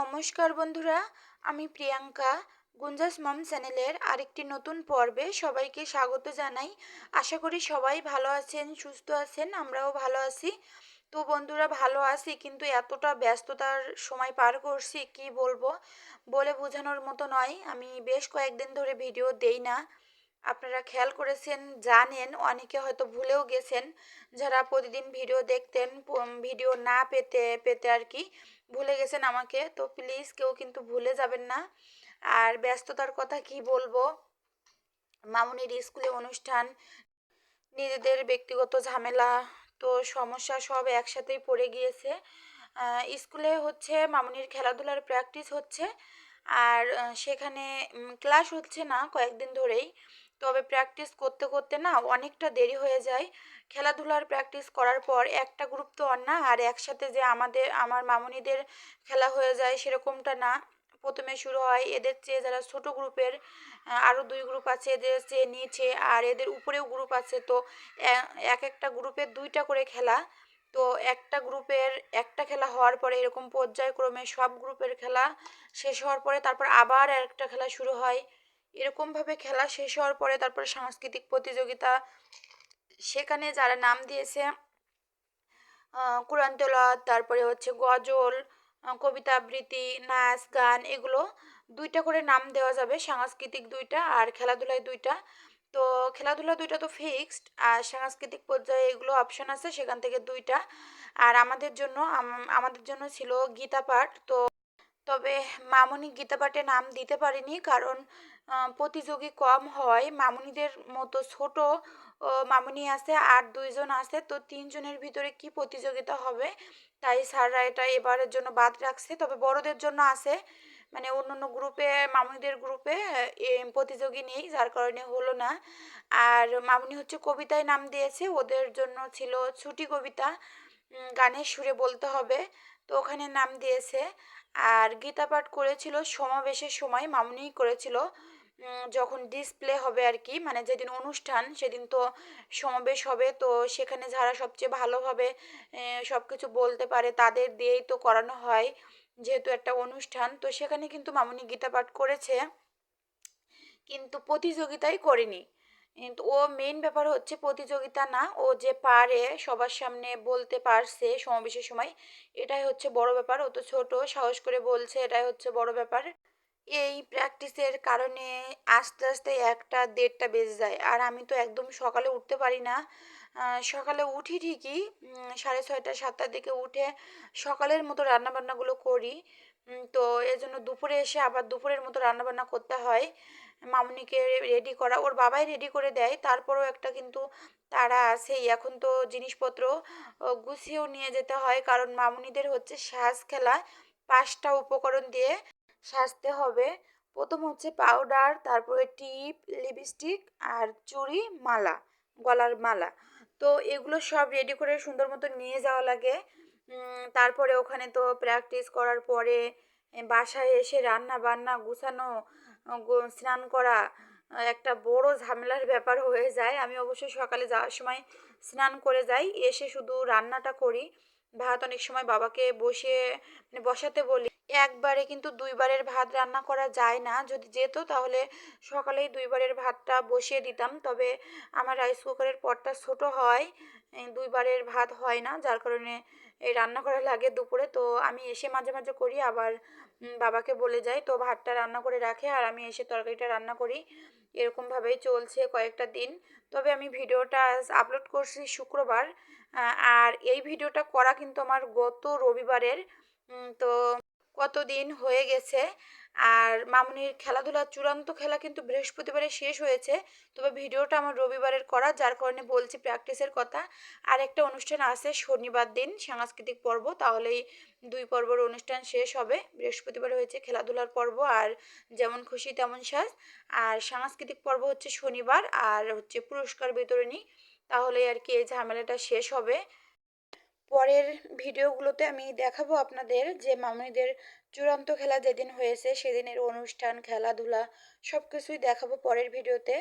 নমস্কার বন্ধুরা, আমি প্রিয়াঙ্কা। গুঞ্জাস মম চ্যানেলের আরেকটি নতুন পর্বে সবাইকে স্বাগত জানাই। আশা করি সবাই ভালো আছেন, সুস্থ আছেন, আমরাও ভালো আছি। তো বন্ধুরা, ভালো আছি কিন্তু এতটা ব্যস্ততার সময় পার করছি, কি বলব? বলে বোঝানোর মতো নয়। আমি বেশ কয়েকদিন ধরে ভিডিও দেই না। আপনারা খেয়াল করেছেন, জানেন, অনেকে হয়তো ভুলেও গেছেন। যারা প্রতিদিন ভিডিও দেখতেন ভিডিও না পেতে পেতে আর কি ভুলে গেছেন আমাকে, তো প্লিজ কেউ কিন্তু ভুলে যাবেন না। আর ব্যস্ততার কথা কি বলব? মামুনির স্কুলে অনুষ্ঠান, নিজেদের ব্যক্তিগত ঝামেলা, তো সমস্যা সব একসাথেই পড়ে গিয়েছে। স্কুলে হচ্ছে মামুনির খেলাধুলার প্র্যাকটিস হচ্ছে, আর সেখানে ক্লাস হচ্ছে না কয়েকদিন ধরেই। তবে প্র্যাকটিস করতে করতে না অনেকটা দেরি হয়ে যায়। খেলাধুলার প্র্যাকটিস করার পর একটা গ্রুপ তো আর না, আর একসাথে যে আমাদের, আমার মামুনিদের খেলা হয়ে যায় সেরকমটা না। প্রথমে শুরু হয় এদের চেয়ে যারা ছোট গ্রুপের আরও দুই গ্রুপ আছে এদের চেয়ে নিচে, আর এদের উপরেও গ্রুপ আছে। তো এক একটা গ্রুপের দুইটা করে খেলা। তো একটা গ্রুপের একটা খেলা হওয়ার পরে এরকম পর্যায়ক্রমে সব গ্রুপের খেলা শেষ হওয়ার পরে তারপর আবার একটা খেলা শুরু হয়। এরকমভাবে খেলা শেষ হওয়ার পরে তারপর সাংস্কৃতিক প্রতিযোগিতা সেখানে যারা নাম দিয়েছে কোরআন তারপরে হচ্ছে গজল কবিতা আবৃত্তি, নাচ, গান, এগুলো দুইটা করে নাম দেওয়া যাবে, সাংস্কৃতিক দুইটা আর খেলাধুলায় দুইটা। তো খেলাধুলা দুইটা তো ফিক্সড আর সাংস্কৃতিক পর্যায়ে এগুলো অপশন আছে, সেখান থেকে দুইটা। আর আমাদের জন্য আমাদের জন্য ছিল গীতা পাঠ, তো তবে মামনি গীতা পাঠে নাম দিতে পারিনি কারণ প্রতিযোগী কম হয়। মামুনিদের মতো ছোট মামুনি আছে আর দুইজন আছে, তো তিনজনের ভিতরে কি প্রতিযোগিতা হবে? তাই স্যাররা এটা এবারের জন্য বাদ রাখছে। তবে বড়দের জন্য আছে মানে অন্য অন্য গ্রুপে মামুনিদের গ্রুপে প্রতিযোগী নেই, যার কারণে হলো না। আর মামুনি হচ্ছে কবিতায় নাম দিয়েছে, ওদের জন্য ছিল ছুটি কবিতা। গানের সুরে বলতে হবে, তো ওখানে নাম দিয়েছে। আর গীতা পাঠ করেছিল সমাবেশের সময়, মামুনিই করেছিল। যখন ডিসপ্লে হবে আর কি মানে যেদিন অনুষ্ঠান, সেদিন তো সমাবেশ হবে, তো সেখানে যারা সবচেয়ে ভালোভাবে সব কিছু বলতে পারে তাদের দিয়েই তো করানো হয়, যেহেতু একটা অনুষ্ঠান। তো সেখানে কিন্তু মামুনি গীতা পাঠ করেছে, কিন্তু প্রতিযোগিতাই করেনি। কিন্তু ও মেইন ব্যাপার হচ্ছে প্রতিযোগিতা না, ও যে পারে, সবার সামনে বলতে পারছে সমাবেশের সময়, এটাই হচ্ছে বড় ব্যাপার। ও তো ছোট, সাহস করে বলছে, এটাই হচ্ছে বড় ব্যাপার। এই প্র্যাকটিসের কারণে আস্তে আস্তে একটা দেড়টা বেজে যায়। আর আমি তো একদম সকালে উঠতে পারি না। সকালে উঠি ঠিকই সাড়ে ছয়টা, সাতটার দিকে উঠে সকালের মতো রান্নাবান্নাগুলো করি। তো এজন্য দুপুরে এসে আবার দুপুরের মতো রান্নাবান্না করতে হয়। মামুনিকে রেডি করা, ওর বাবাই রেডি করে দেয়। তারপরেও একটা কিন্তু তারা আছেই। এখন তো জিনিসপত্র গুছিয়েও নিয়ে যেতে হয়। কারণ মামুনিদের হচ্ছে সাজ খেলা, পাঁচটা উপকরণ দিয়ে সাজতে হবে। প্রথম হচ্ছে পাউডার তারপরে টিপ লিপস্টিক আর চুড়ি মালা, গলার মালা। তো এগুলো সব রেডি করে সুন্দর মতো নিয়ে যাওয়া লাগে। তারপরে ওখানে তো প্র্যাকটিস করার পরে বাসায় এসে রান্না বান্না গুছানো স্নান করা, একটা বড় ঝামেলার ব্যাপার হয়ে যায়। আমি অবশ্যই সকালে যাওয়ার সময় স্নান করে যাই, এসে শুধু রান্নাটা করি। ভাত অনেক সময় বাবাকে বসিয়ে মানে বসাতে বলি। একবারে কিন্তু দুইবারের ভাত রান্না করা যায় না। যদি যেত তাহলে সকালেই দুইবারের ভাতটা বসিয়ে দিতাম। তবে আমার রাইস কুকারের পটটা ছোট হয় দুইবারের ভাত হয় না। যার কারণে এই রান্না করা লাগে দুপুরে। তো আমি এসে মাঝে মাঝে করি, আবার বাবাকে বলে যাই তো ভাতটা রান্না করে রাখে আর আমি এসে তরকারিটা রান্না করি। এরকমভাবেই চলছে কয়েকটা দিন। তবে আমি ভিডিওটা আপলোড করছি শুক্রবার আর এই ভিডিওটা করা কিন্তু আমার গত রবিবারের তো কতদিন হয়ে গেছে আর মামুনির খেলাধুলার চূড়ান্ত খেলা কিন্তু বৃহস্পতিবারে শেষ হয়েছে। তবে ভিডিওটা আমার রবিবারের করা, যার কারণে বলছি প্র্যাকটিসের কথা। আর একটা অনুষ্ঠান আছে শনিবার দিন, সাংস্কৃতিক পর্ব। তাহলেই দুই পর্বর অনুষ্ঠান শেষ হবে। বৃহস্পতিবার হয়েছে খেলাধুলার পর্ব, আর যেমন খুশি তেমন সাজ। আর সাংস্কৃতিক পর্ব হচ্ছে শনিবার, আর হচ্ছে পুরস্কার বিতরণী। তাহলে আর কি এই ঝামেলাটা শেষ হবে। পরের ভিডিওগুলোতে আমি দেখাবো আপনাদের যে মামুনিদের চূড়ান্ত খেলা যেদিন হয়েছে সেদিনের অনুষ্ঠান, খেলাধুলা সব কিছুই দেখাবো পরের ভিডিওতে।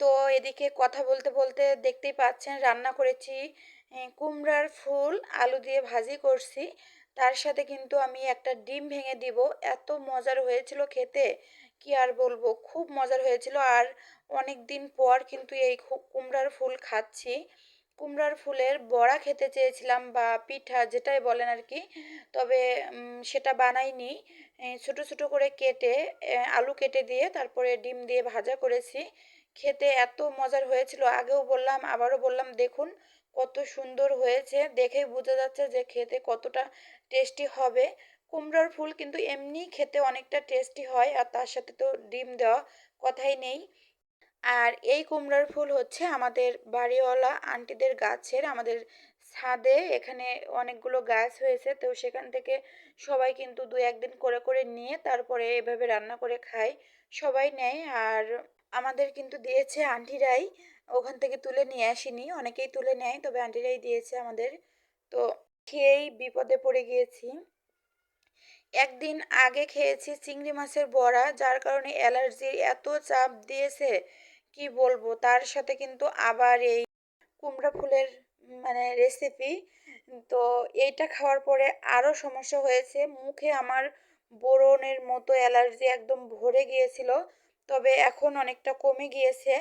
তো এদিকে কথা বলতে বলতে দেখতেই পাচ্ছেন রান্না করেছি কুমড়ার ফুল, আলু দিয়ে ভাজি করছি। তার সাথে কিন্তু আমি একটা ডিম ভেঙে দিব। এত মজার হয়েছিল খেতে, কি আর বলব? খুব মজার হয়েছিল। আর অনেক দিন পর কিন্তু এই কুমড়ার ফুল খাচ্ছি। কুমড়ার ফুলের বড়া খেতে চেয়েছিলাম বা পিঠা যেটাই বলেন আর কি। তবে সেটা বানাইনি। ছোট ছোট করে কেটে আলু কেটে দিয়ে তারপরে ডিম দিয়ে ভাজা করেছি। খেতে এত মজার হয়েছিল। আগেও বললাম, আবারও বললাম, দেখুন কত সুন্দর হয়েছে। দেখেই বোঝা যাচ্ছে যে খেতে কতটা টেস্টি হবে। কুমড়োর ফুল কিন্তু এমনি খেতে অনেকটা টেস্টি হয় আর তার সাথে তো ডিম দেওয়া কথাই নেই। আর এই কুমড়ার ফুল হচ্ছে আমাদের বাড়িওয়ালা আন্টিদের গাছের, আমাদের ছাদে এখানে অনেকগুলো গাছ হয়েছে। তো সেখান থেকে সবাই কিন্তু দু একদিন করে করে নিয়ে তারপরে এভাবে রান্না করে খায়, সবাই নেয়। আর আমাদের কিন্তু দিয়েছে আন্টিরাই, ওখান থেকে তুলে নিয়ে আসিনি, অনেকেই তুলে নেয়, তবে আন্টিরাই দিয়েছে আমাদের। তো খেয়েই বিপদে পড়ে গিয়েছি। একদিন আগে খেয়েছি চিংড়ি মাছের বড়া, যার কারণে অ্যালার্জির এত চাপ দিয়েছে কি বলব? তার সাথে কিন্তু আবার এই কুমড়া ফুলের মানে রেসিপি তো এইটা খাওয়ার পরে আরও সমস্যা হয়েছে। মুখে আমার ব্রণের মতো অ্যালার্জি একদম ভরে গিয়েছিল, তবে এখন অনেকটা কমে গিয়েছে।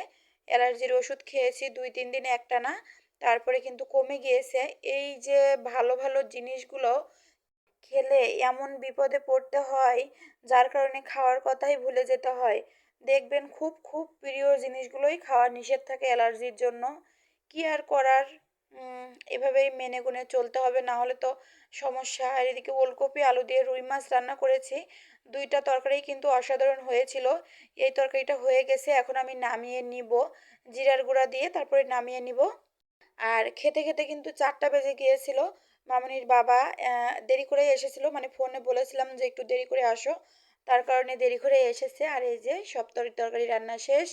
অ্যালার্জির ওষুধ খেয়েছি দুই, তিন দিন একটা না, তারপরে কিন্তু কমে গিয়েছে। এই যে ভালো ভালো জিনিসগুলো খেলে এমন বিপদে পড়তে হয়, যার কারণে খাওয়ার কথাই ভুলে যেতে হয়। দেখবেন খুব খুব প্রিয় জিনিসগুলোই খাওয়া নিষেধ থাকে অ্যালার্জির জন্য। কি আর করার? এভাবেই মেনে গুনে চলতে হবে। না হলে তো সমস্যা। আর এদিকে ওলকপি, আলু দিয়ে রুই মাছ রান্না করেছি। দুইটা তরকারি কিন্তু অসাধারণ হয়েছিল। এই তরকারিটা হয়ে গেছে। এখন আমি নামিয়ে নিব। জিরার গুঁড়া দিয়ে তারপরে নামিয়ে নিব। আর খেতে খেতে কিন্তু চারটা বেজে গিয়েছিল। মামনির বাবা দেরি করে এসেছিল। মানে ফোনে বলেছিলাম যে একটু দেরি করে আসো। তার কারণে দেরি করে এসেছে। আর এই যে সব তরি তরকারি রান্না শেষ।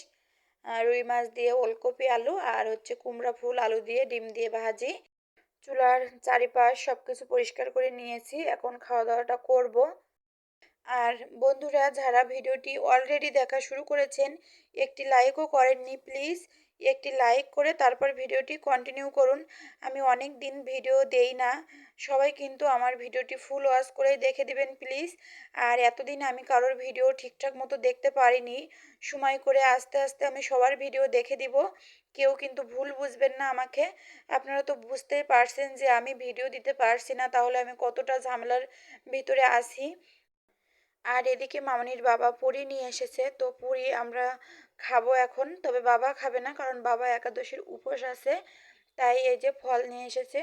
রুই মাছ দিয়ে ওলকপি, আলু আর হচ্ছে কুমড়া ফুল, আলু দিয়ে ডিম দিয়ে ভাজি। চুলার চারিপাশ সব কিছু পরিষ্কার করে নিয়েছি। এখন খাওয়া দাওয়াটা করব। আর বন্ধুরা, যারা ভিডিওটি অলরেডি দেখা শুরু করেছেন, একটি লাইকও করেননি প্লিজ একটি লাইক করে তারপর ভিডিওটি কন্টিনিউ করুন। আমি অনেক দিন ভিডিও দেই না। সবাই কিন্তু আমার ভিডিওটি ফুল ওয়াচ করেই দেখে দিবেন প্লিজ আর এতদিন আমি কারোর ভিডিও ঠিকঠাক মতো দেখতে পারিনি। সময় করে আস্তে আস্তে আমি সবার ভিডিও দেখে দিব। কেউ কিন্তু ভুল বুঝবেন না আমাকে। আপনারা তো বুঝতেই পারছেন যে আমি ভিডিও দিতে পারছি না, তাহলে আমি কতটা ঝামেলার ভিতরে আছি। আর এদিকে মামনির বাবা পুরি নিয়ে এসেছে, তো পুরি আমরা খাব এখন। তবে বাবা খাবে না, কারণ বাবা একাদশীর উপোস আছে। তাই এই যে ফল নিয়ে এসেছে।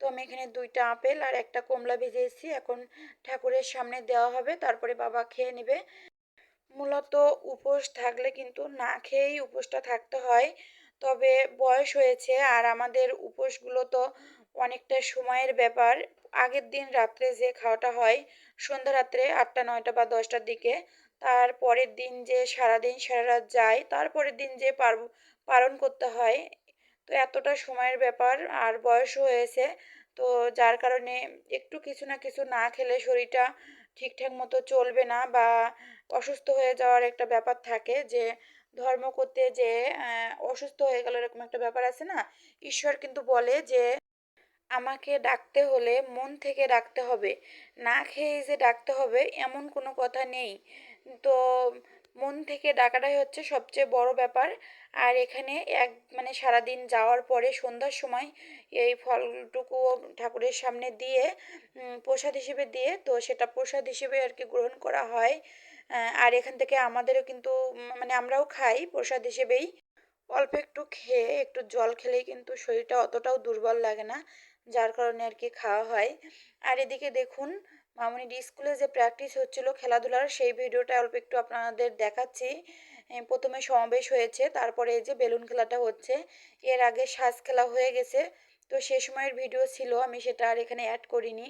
তো আমি এখানে দুইটা আপেল আর একটা কমলা ভেজেছি। এখন ঠাকুরের সামনে দেওয়া হবে, তারপরে বাবা খেয়ে নেবে। মূলত উপোস থাকলে কিন্তু না খেয়েই উপোসটা থাকতে হয়, তবে বয়স হয়েছে আর আমাদের উপোসগুলো তো অনেকটা সময়ের ব্যাপার। আগের দিন রাত্রে যে খাওয়াটা হয়, সন্ধ্যা রাত্রে আটটা, নয়টা বা দশটার দিকে, তার পরের দিন যে সারাদিন সারা রাত যায় তারপরের দিন যে পার, পালন করতে হয় তো এতটা সময়ের ব্যাপার, আর বয়সও হয়েছে। তো যার কারণে একটু কিছু না কিছু না খেলে শরীরটা ঠিকঠাক মতো চলবে না বা অসুস্থ হয়ে যাওয়ার একটা ব্যাপার থাকে যে, ধর্ম করতে যে অসুস্থ হয়ে গেল এরকম একটা ব্যাপার আছে না? ঈশ্বর কিন্তু বলে যে, আমাকে ডাকতে হলে মন থেকে ডাকতে হবে। না খেয়ে যে ডাকতে হবে এমন কোনো কথা নেই। তো থেকে ডাকাটাই হচ্ছে সবচেয়ে বড় ব্যাপার। আর এখানে এক মানে সারাদিন যাওয়ার পরে সন্ধ্যার সময় এই ফলটুকু ঠাকুরের সামনে দিয়ে প্রসাদ হিসেবে দিয়ে, তো সেটা প্রসাদ হিসেবে আর কি গ্রহণ করা হয়। আর এখান থেকে আমাদেরও কিন্তু মানে আমরাও খাই প্রসাদ হিসেবেই। অল্প একটু খেয়ে, একটু জল খেলেই কিন্তু শরীরটা অতটাও দুর্বল লাগে না, যার কারণে আর কি খাওয়া হয়। আর এদিকে দেখুন মামনির স্কুলে যে প্র্যাকটিস হচ্ছিল খেলাধুলার, সেই ভিডিওটা অল্প একটু আপনাদের দেখাচ্ছি। প্রথমে সমাবেশ হয়েছে, তারপরে এই যে বেলুন খেলাটা হচ্ছে, এর আগে সাজ খেলা হয়ে গেছে। তো সে সময়ের ভিডিও ছিল, আমি সেটা আর এখানে অ্যাড করিনি।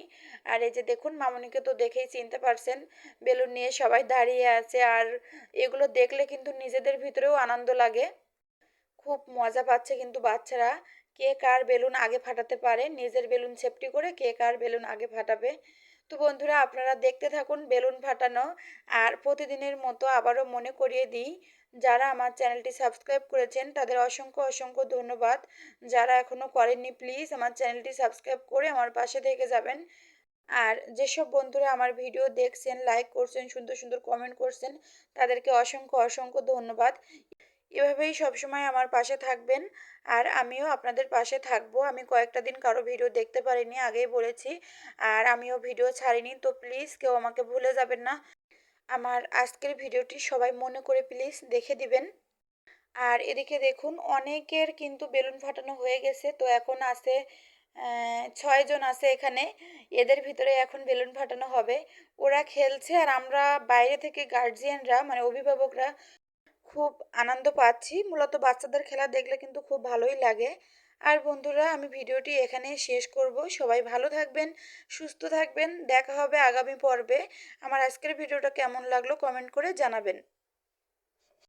আর এই যে দেখুন, মামনিকে তো দেখেই চিনতে পারছেন, বেলুন নিয়ে সবাই দাঁড়িয়ে আছে, আর এগুলো দেখলে কিন্তু নিজেদের ভিতরেও আনন্দ লাগে। খুব মজা পাচ্ছে কিন্তু বাচ্চারা, কে কার বেলুন আগে ফাটাতে পারে, নিজের বেলুন সেফটি করে কে কার বেলুন আগে ফাটাবে। তো বন্ধুরা আপনারা দেখতে থাকুন বেলুন ফাটানো আর প্রতিদিনের মতো আবারও মনে করিয়ে দিই, যারা আমার চ্যানেলটি সাবস্ক্রাইব করেছেন তাদের অসংখ্য অসংখ্য ধন্যবাদ। যারা এখনও করেননি প্লিজ আমার চ্যানেলটি সাবস্ক্রাইব করে আমার পাশে থেকে যাবেন। আর যেসব বন্ধুরা আমার ভিডিও দেখছেন লাইক করছেন, সুন্দর সুন্দর কমেন্ট করছেন, তাদেরকে অসংখ্য অসংখ্য ধন্যবাদ। এভাবেই সবসময় আমার পাশে থাকবেন। আর আমিও আপনাদের পাশে থাকব। আমি কয়েকটা দিন কারও ভিডিও দেখতে পারিনি, আগেই বলেছি। আর আমিও ভিডিও ছাড়িনি, তো প্লিজ কেউ আমাকে ভুলে যাবেন না। আমার আজকের ভিডিওটি সবাই মনে করে প্লিজ দেখে দিবেন। আর এদিকে দেখুন, অনেকের কিন্তু বেলুন ফাটানো হয়ে গেছে, তো এখন আছে ছয়জন আছে এখানে। এদের ভিতরে এখন বেলুন ফাটানো হবে। ওরা খেলছে আর আমরা বাইরে থেকে গার্জিয়ানরা মানে অভিভাবকরা খুব আনন্দ পাচ্ছি। মূলত বাচ্চাদের খেলা দেখলে কিন্তু খুব ভালোই লাগে। আর বন্ধুরা, আমি ভিডিওটি এখানে শেষ করব। সবাই ভালো থাকবেন, সুস্থ থাকবেন। দেখা হবে আগামী পর্বে। আমার আজকের ভিডিওটা কেমন লাগল কমেন্ট করে জানাবেন।